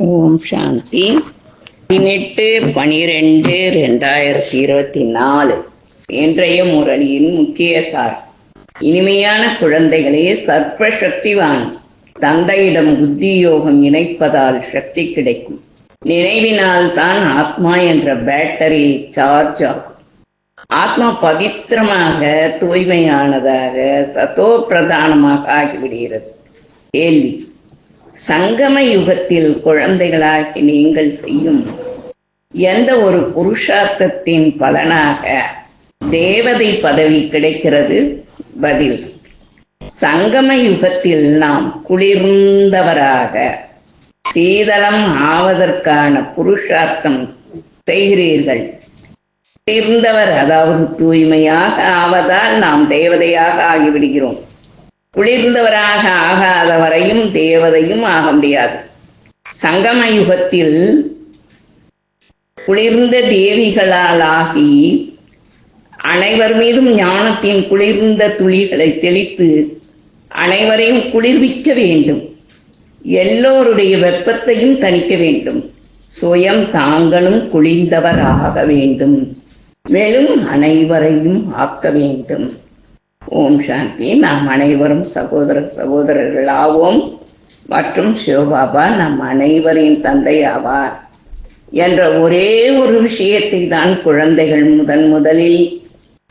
ஓம் சாந்தி. பதினெட்டு பனிரெண்டு ரெண்டாயிரத்தி இருபத்தி நாலு இன்றைய முரளியின் முக்கிய சார் இனிமையான குழந்தைகளே சர்ப்ப சக்திவான் தந்தையிடம் புத்தி யோகம் இணைப்பதால் சக்தி கிடைக்கும். நினைவினால் தான் ஆத்மா என்ற பேட்டரி சார்ஜ் ஆகும். ஆத்மா பவித்திரமாக தூய்மையானதாக சதோ பிரதானமாக ஆகிவிடுகிறது. கேள்வி. சங்கம யுகத்தில் குழந்தைகளாகி நீங்கள் செய்யும் எந்த ஒரு புருஷார்த்தத்தின் பலனாக தேவதை பதவி கிடைக்கிறது? பதில் சங்கம யுகத்தில் நாம் குளிர்ந்தவராக சீதளம் ஆவதற்கான புருஷார்த்தம் செய்கிறீர்கள். குளிர்ந்தவர் அதாவது தூய்மையாக ஆவதால் நாம் தேவதையாக ஆகிவிடுகிறோம். குளிர்ந்தவராக ஆகாத வரையும் தேவதையும் ஆக முடியாது. சங்கம யுகத்தில் குளிர்ந்த தேவிகளால் ஆகி அனைவர் மீதும் ஞானத்தின் குளிர்ந்த துளிகளை தெளித்து அனைவரையும் குளிர்விக்க வேண்டும். எல்லோருடைய வெப்பத்தையும் தணிக்க வேண்டும். சுயம் தாங்களும் குளிர்ந்தவர் ஆக வேண்டும். மேலும் அனைவரையும் ஆக்க வேண்டும். ஓம் சாந்தி. நாம் அனைவரும் சகோதர சகோதரர்கள் ஆவோம் மற்றும் சிவபாபா நம் அனைவரின் தந்தை ஆவார் என்ற ஒரே ஒரு விஷயத்தை தான் குழந்தைகள் முதன் முதலில்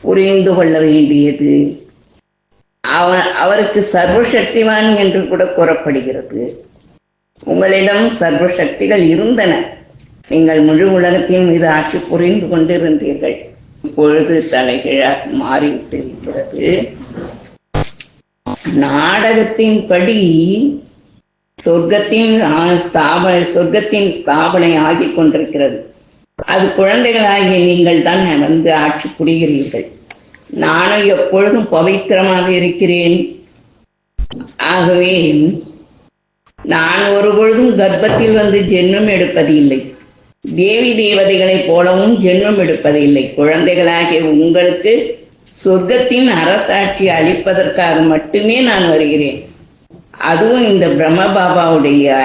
புரிந்து கொள்ள வேண்டியது. அவ- அவருக்கு சர்வசக்திவான் என்று கூட கூறப்படுகிறது. உங்களிடம் சர்வசக்திகள் இருந்தன. நீங்கள் முழு உலகத்தின் மீது ஆட்சி புரிந்து கொண்டிருந்தீர்கள். இப்பொழுது தலைகீழாக மாறிவிட்டிருக்கிறது நாடகத்தின்படி சொர்க்கத்தின் ஆ- சொர்க்கத்தின் ஸ்தாபனை ஆகிக் கொண்டிருக்கிறது. அது குழந்தைகளாகிய நீங்கள் தான் வந்து ஆட்சி புரிகிறீர்கள். நானும் எப்பொழுதும் பவித்திரமாக இருக்கிறேன். ஆகவே நான் ஒரு பொழுதும் கர்ப்பத்தில் வந்து ஜென்மம் எடுப்பதில்லை. தேவி தேவதைகளைப் போலவும் ஜென்மம் எடுப்பதில்லை குழந்தைகளாகிய உங்களுக்கு சொர்க்கத்தின் அரசாட்சி அளிப்பதற்காக மட்டுமே நான் வருகிறேன். அதுவும் இந்த பிரம்ம பாபாவுடைய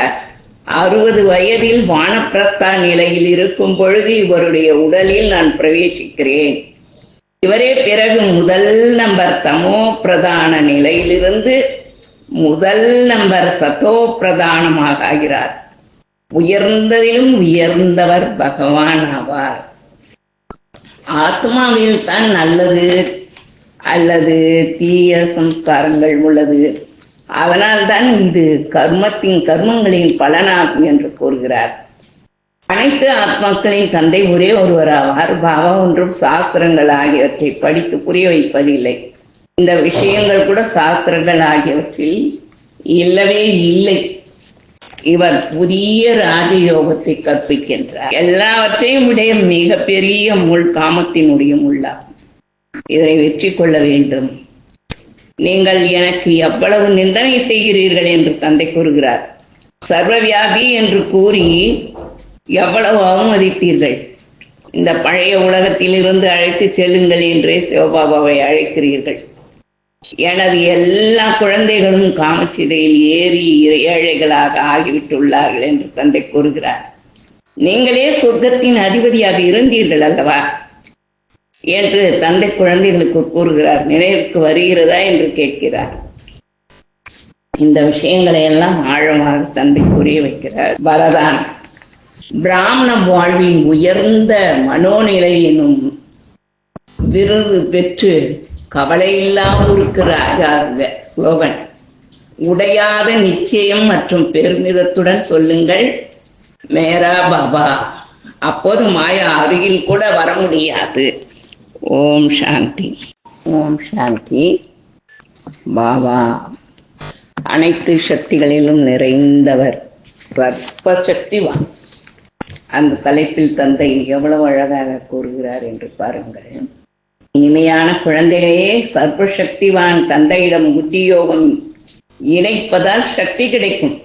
அறுபது வயதில் வானப்பிரஸ்தா நிலையில் இருக்கும் பொழுது இவருடைய உடலில் நான் பிரவேசிக்கிறேன். இவரே பிறகு முதல் நம்பர் தமோ பிரதான நிலையிலிருந்து முதல் நம்பர் சத்தோ பிரதானமாக ஆகிறார். உயர்ந்ததிலும் உயர்ந்தவர் பகவான் ஆவார். ஆத்மாவில் தான் நல்லது அல்லது தீய சம்ஸ்காரங்கள் உள்ளது. அதனால்தான் இது கர்மத்தின் கர்மங்களின் பலனாகும் என்று கூறுகிறார். அனைத்து ஆத்மாக்களின் தந்தை ஒரே ஒருவராவார் பாவம் ஒன்றும் சாஸ்திரங்கள் ஆகியவற்றை படித்து புரிய வைப்பதில்லை. இந்த விஷயங்கள் கூட சாஸ்திரங்கள் ஆகியவற்றில் இல்லவே இல்லை. இவர் புதிய ராஜயோகத்தை கற்பிக்கின்றார். எல்லாவற்றையும் உடைய மிகப்பெரிய முள் காமத்தினுடைய முள்ளாகும் இதனை வெற்றி கொள்ள வேண்டும். நீங்கள் எனக்கு எவ்வளவு நிந்தனை செய்கிறீர்கள் என்று தந்தை கூறுகிறார். சர்வவியாபி என்று கூறி எவ்வளவு அவமதித்தீர்கள் இந்த பழைய உலகத்திலிருந்து அழைத்து செல்லுங்கள் என்றே சிவபாபாவை அழைக்கிறீர்கள். எனது எல்லா குழந்தைகளும் காமச்சிதையில் ஏறி ஏழைகளாக ஆகிவிட்டுள்ளார்கள் என்று தந்தை கூறுகிறார். நீங்களே சொர்க்கத்தின் அதிபதியாக இருந்தீர்கள் அல்லவா? என்று தந்தை குழந்தைகளுக்கு கூறுகிறார். நினைவுக்கு வருகிறதா என்று கேட்கிறார். இந்த விஷயங்களை எல்லாம் ஆழமாக தந்தை புரிய வைக்கிறார். பரதான் பிராமண வாழ்வின் உயர்ந்த மனோநிலை என்னும் விருது பெற்று கவலையில்லாமூருக்கு ராஜாங்க ஸ்லோகன் உடையாத நிச்சயம் மற்றும் பெருமிதத்துடன் சொல்லுங்கள் மேரா பாபா அப்போது மாயா அருகில் கூட வர முடியாது. ஓம் சாந்தி. ஓம் சாந்தி. பாபா அனைத்து சக்திகளிலும் நிறைந்தவர். சர்ப்ப சக்திவான் அந்த தலைப்பில் தந்தை எவ்வளவு அழகாக கூறுகிறார் என்று பாருங்கள். இனிமையான குழந்தைகளே சர்வசக்திவான் தந்தையிடம் புத்தியோகம் இணைப்பதால் சக்தி கிடைக்கும்.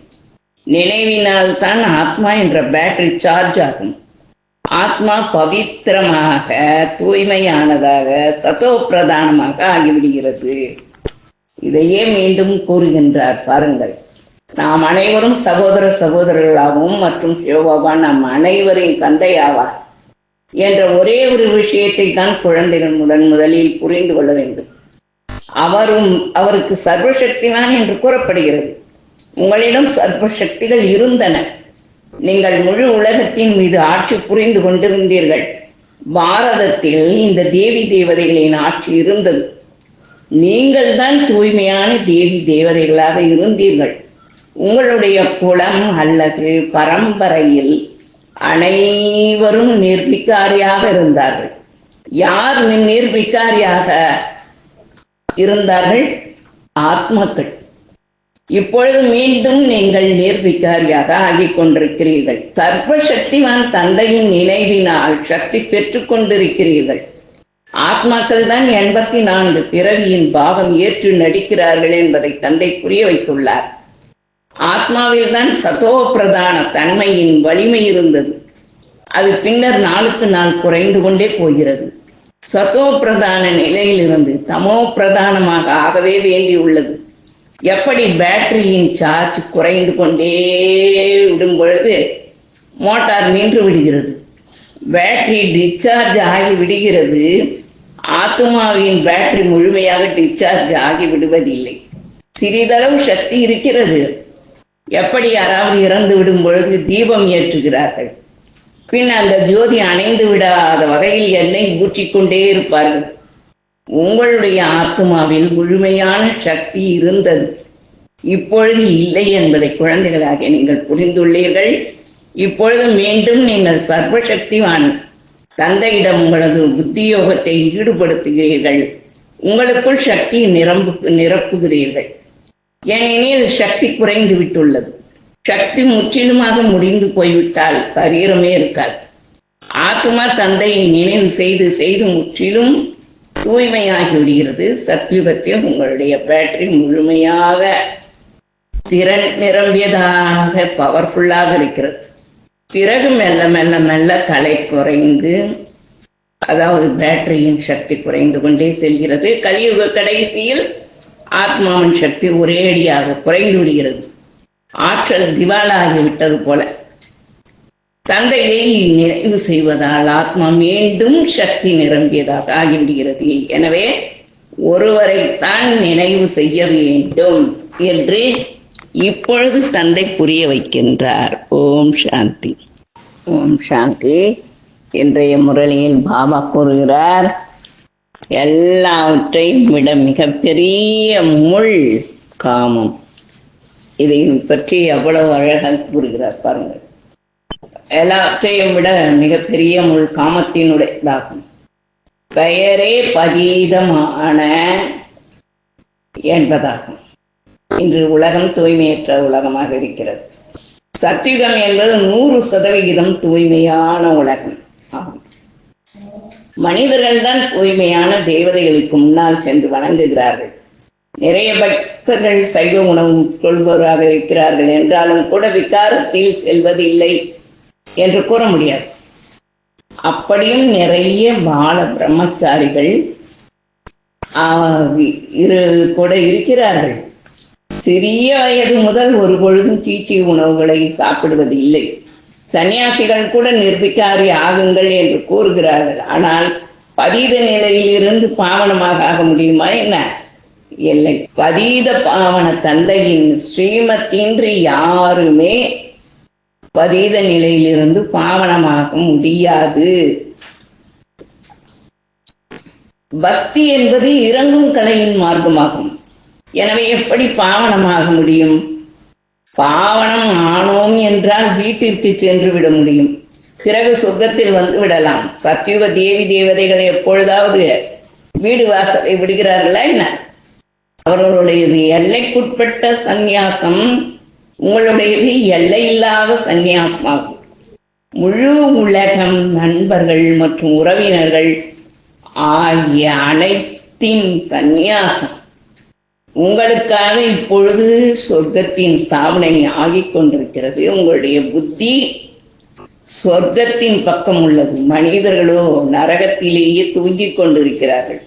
நினைவினால் தான் ஆத்மா என்ற பேட்டரி சார்ஜ் ஆகும். ஆத்மா பவித்திரமாக தூய்மையானதாக தத்துவ பிரதானமாக ஆகிவிடுகிறது. இதையே மீண்டும் கூறுகின்றார் பாருங்கள். நாம் அனைவரும் சகோதர சகோதரர்களாகவும் மற்றும் சிவபாபா நம் அனைவரின் தந்தையாவார். என்ற ஒரே ஒரு விஷயத்தை தான் குழந்தைகள் முதன் முதலில் புரிந்து கொள்ள வேண்டும். அவரும் அவருக்கு சர்வசக்திதான் என்று கூறப்படுகிறது. உங்களிடம் சர்வசக்திகள் இருந்தன. நீங்கள் முழு உலகத்தின் மீது ஆட்சி புரிந்து கொண்டிருந்தீர்கள். பாரதத்தில் இந்த தேவி தேவதைகளின் ஆட்சி இருந்தது. நீங்கள் தான் தூய்மையான தேவி தேவதைகளாக இருந்தீர்கள். உங்களுடைய குலம் அல்லது பரம்பரையில் அனைவரும் நிர்பிக்காரியாக இருந்தார்கள். யார் நிர்பிக்காரியாக இருந்தார்கள்? ஆத்மாக்கள். இப்பொழுது மீண்டும் நீங்கள் நேர்விகாரியாக ஆகிக் கொண்டிருக்கிறீர்கள். சர்வ சக்திவான் தந்தையின் நினைவினால் சக்தி பெற்றுக் கொண்டிருக்கிறீர்கள். ஆத்மாக்கள் தான் எண்பத்தி நான்கு பிறவியின் பாவம் ஏற்று நடிக்கிறார்கள் என்பதை தந்தை புரிய வைத்துள்ளார். ஆத்மாவில் தான் சதோ பிரதான தன்மையின் வலிமை இருந்தது. அது பின்னர் நாளுக்கு நாள் குறைந்து கொண்டே போகிறது. சதோ பிரதான நிலையிலிருந்து தமோ பிரதானமாக ஆகவே வேண்டியுள்ளது. எப்படி பேட்டரியின் சார்ஜ் குறைந்து கொண்டே விடும் பொழுது மோட்டார் நின்று விடுகிறது. பேட்டரி டிஸ்சார்ஜ் ஆகி விடுகிறது. ஆத்மாவின் பேட்டரி முழுமையாக டிஸ்சார்ஜ் ஆகி விடுவதில்லை. சிறிதளவு சக்தி இருக்கிறது. எப்படி யாராவது இறந்து விடும் பொழுது தீபம் ஏற்றுகிறார்கள்? பின் அந்த ஜோதி அணைந்து விடாத வகையில் எண்ணெய் ஊற்றிக்கொண்டே இருப்பார்கள். உங்களுடைய ஆத்மாவில் முழுமையான சக்தி இருந்தது. இப்பொழுது இல்லை என்பதை குழந்தைகளாக நீங்கள் புரிந்துள்ளீர்கள். இப்பொழுது மீண்டும் நீங்கள் சர்வசக்திவான் தந்தையிடம் உங்களது புத்தியோகத்தை ஈடுபடுத்துகிறீர்கள். உங்களுக்குள் சக்தி நிரம்பு நிரப்புகிறீர்கள். ஏனெனில் சக்தி குறைந்து விட்டுள்ளது. சக்தி முற்றிலுமாக முடிந்து போய்விட்டால் சரீரமே இருக்காது. ஆத்மா தந்தையை நினைவு செய்து செய்து முற்றிலும் தூய்மையாகி விடுகிறது. சத்யுகத்தில் உங்களுடைய பேட்டரி முழுமையாக திறன் நிரம்பியதாக பவர்ஃபுல்லாக இருக்கிறது. பிறகு மெல்ல மெல்ல மெல்ல தலை குறைந்து அதாவது பேட்டரியின் சக்தி குறைந்து கொண்டே செல்கிறது. கலியுக கடைசியில் ஆத்மாவின் சக்தி ஒரேடியாக குறைந்து விடுகிறது. ஆற்றல் திவாலாகி விட்டது போல. தந்தையை நிறைவு செய்வதால் ஆத்மா மீண்டும் சக்தி நிரம்பியதாக ஆகிவிடுகிறது. எனவே ஒருவரைத்தான் நினைவு செய்ய வேண்டும் என்று இப்பொழுது தந்தை புரிய வைக்கின்றார். ஓம் சாந்தி. ஓம் சாந்தி. இன்றைய முரளியில் பாபா கூறுகிறார் எல்லாவற்றையும் விட மிகப்பெரிய முள் காமம். இதை பற்றி எவ்வளவு அழகாக கூறுகிறார் பாருங்கள். எல்லாவற்றையும் விட மிகப்பெரிய முள் காமத்தினுடையதாகும். பெயரே பகீதமான என்பதாகும். இன்று உலகம் தூய்மையற்ற உலகமாக இருக்கிறது. சத்தியுகம் என்பது நூறு சதவிகிதம் தூய்மையான உலகம். மனிதர்கள் தான் தூய்மையான தேவதைகளுக்கு முன்னால் சென்று வணங்குகிறார்கள். நிறைய பக்தர்கள் சைவ உணவு கொள்பவராக இருக்கிறார்கள் என்றாலும் கூட விகாரத்தில் செல்வதில்லை என்று கூற முடியாது. அப்படியும் நிறைய பால பிரம்மச்சாரிகள் இரு கூட இருக்கிறார்கள். சிறிய வயது முதல் ஒரு பொழுதும் சீச்சி உணவுகளை சாப்பிடுவதில்லை. சன்னியாசிகள் கூட நிர்பிக்காரி ஆகுங்கள் என்று கூறுகிறார்கள். ஆனால் பதீத நிலையிலிருந்து பாவனமாக ஆக முடியுமா என்ன? இல்லை. பதீத பாவன தந்தையின் ஸ்ரீமத்தின்றி யாருமே பதீத நிலையிலிருந்து பாவனமாக முடியாது. பக்தி என்பது இறங்கும் கலையின் மார்க்கமாகும். எனவே எப்படி பாவனமாக முடியும்? பாவனம் ஆனோம் என்றால் வீட்டிற்கு சென்று விட முடியும். பிறகு சொர்க்கத்தில் வந்து விடலாம். சத்தியுக தேவி தேவதைகள் எப்பொழுதாவது வீடு வாசலை விடுகிறார்களா என்ன? அவர்களுடையது எல்லைக்குட்பட்ட சந்நியாசம் உங்களுடையது எல்லையில்லாத சந்நியாசமாகும். முழு உலகம் நண்பர்கள் மற்றும் உறவினர்கள் ஆகிய அனைத்தின் சந்நியாசம். உங்களுக்காக இப்பொழுது சொர்க்கத்தின் ஸ்தாபனை ஆகிக் கொண்டிருக்கிறது. உங்களுடைய புத்தி சொர்க்கத்தின் பக்கம் உள்ளது. மனிதர்களோ நரகத்திலேயே தூங்கிக் கொண்டிருக்கிறார்கள்.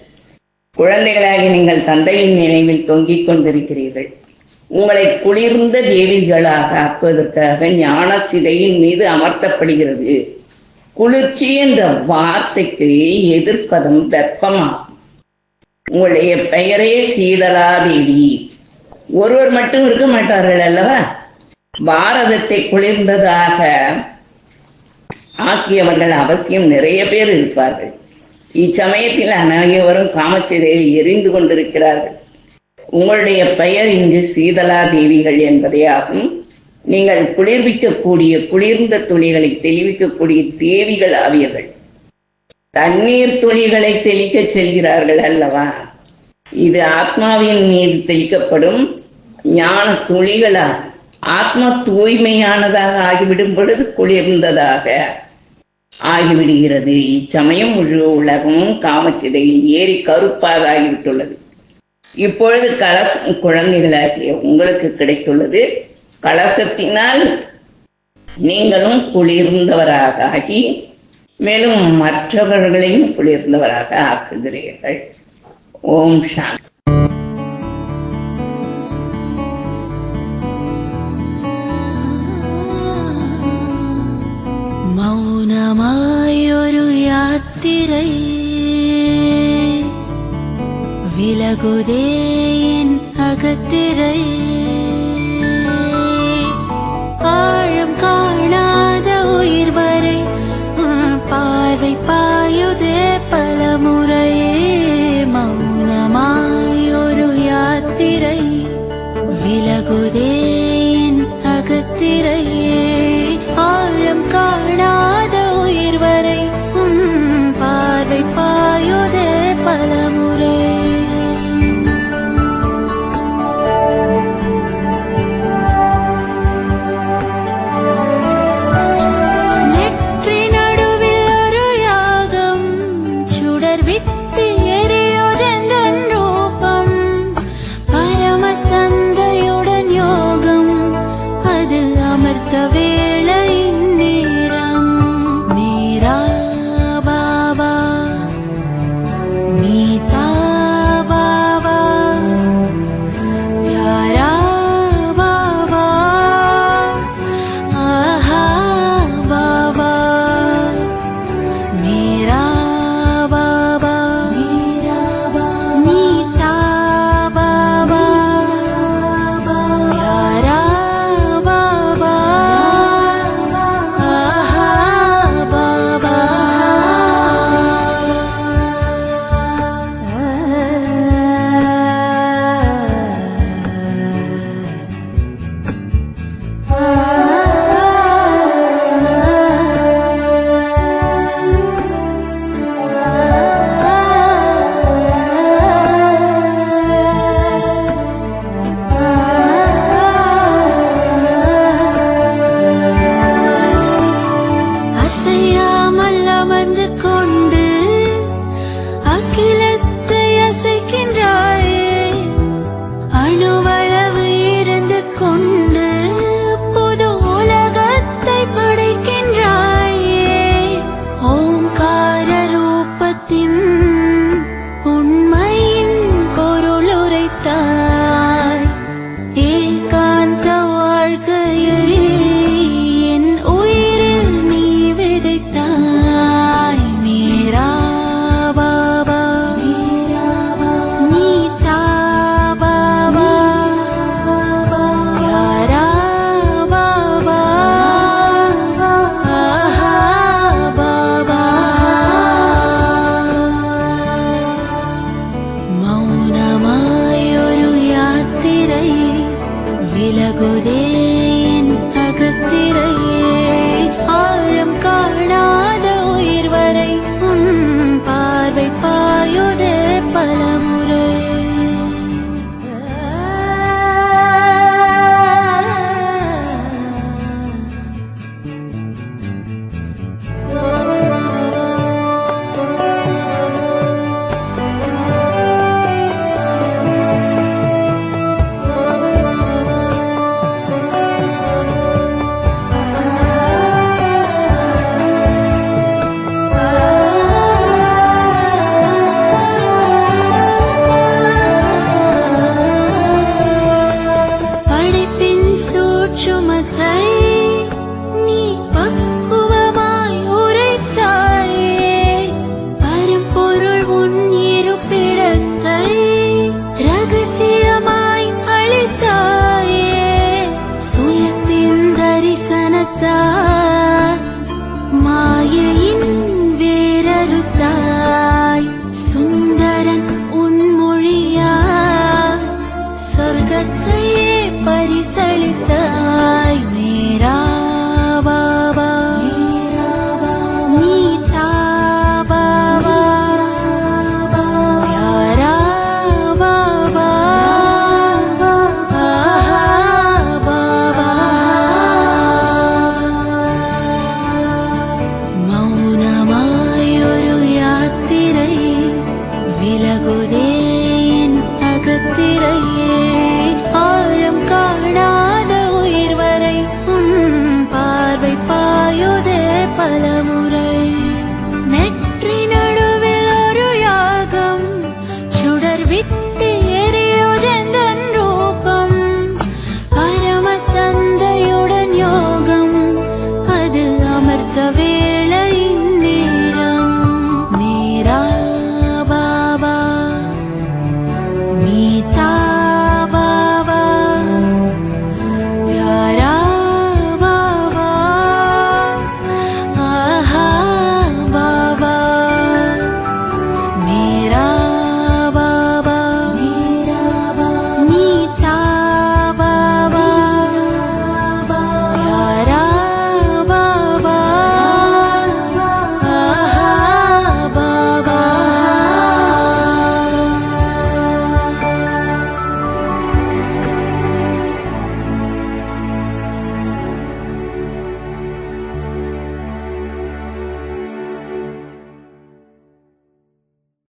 குழந்தைகளாக நீங்கள் தந்தையின் நினைவில் தொங்கிக் கொண்டிருக்கிறீர்கள். உங்களை குளிர்ந்த தேவிகளாக ஆக்குவதற்காக ஞான சிதையின் மீது அமர்த்தப்படுகிறது. குளிர்ச்சி என்ற வார்த்தைக்கு எதிர்ப்பதம் வெப்பமாகும். உங்களுடைய பெயரே சீதலாதேவி. ஒருவர் மட்டும் இருக்க மாட்டார்கள் அல்லவா? பாரதத்தை குளிர்ந்ததாக ஆக்கியவர்கள் அவசியம் நிறைய பேர் இருப்பார்கள். இச்சமயத்தில் அனைவரும் காமச்சிதையில் எரிந்து கொண்டிருக்கிறார்கள். உங்களுடைய பெயர் இங்கு சீதலா தேவிகள் என்பதே ஆகும். நீங்கள் குளிர்விக்கக்கூடிய குளிர்ந்த துளிகளை தெளிவிக்கக்கூடிய தேவிகள் ஆவியர்கள் தண்ணீர் துளிகளை தெளிக்க செல்கிறார்கள் அல்லவா? இது ஆத்மாவின் மீது தெளிக்கப்படும் ஞான துளிகளாக ஆத்மா தூய்மையானதாக ஆகிவிடும் பொழுது குளிர்ந்ததாக ஆகிவிடுகிறது. இச்சமயம் முழு உலகமும் காமச்சிதையில் ஏறி கருப்பாக ஆகிவிட்டுள்ளது. இப்பொழுது கலசம் குழந்தைகளாகிய உங்களுக்கு கிடைத்துள்ளது. கலசத்தினால் நீங்களும் குளிர்ந்தவராக ஆகி மேலும் மற்றவர்களையும் குளிர்ந்தவராக ஆக்குகிறீர்கள் ஓம் சாந்தி മൗനമായൊരു യാത്തിരൈ വിലകുതേൻ അകത്തിരൈ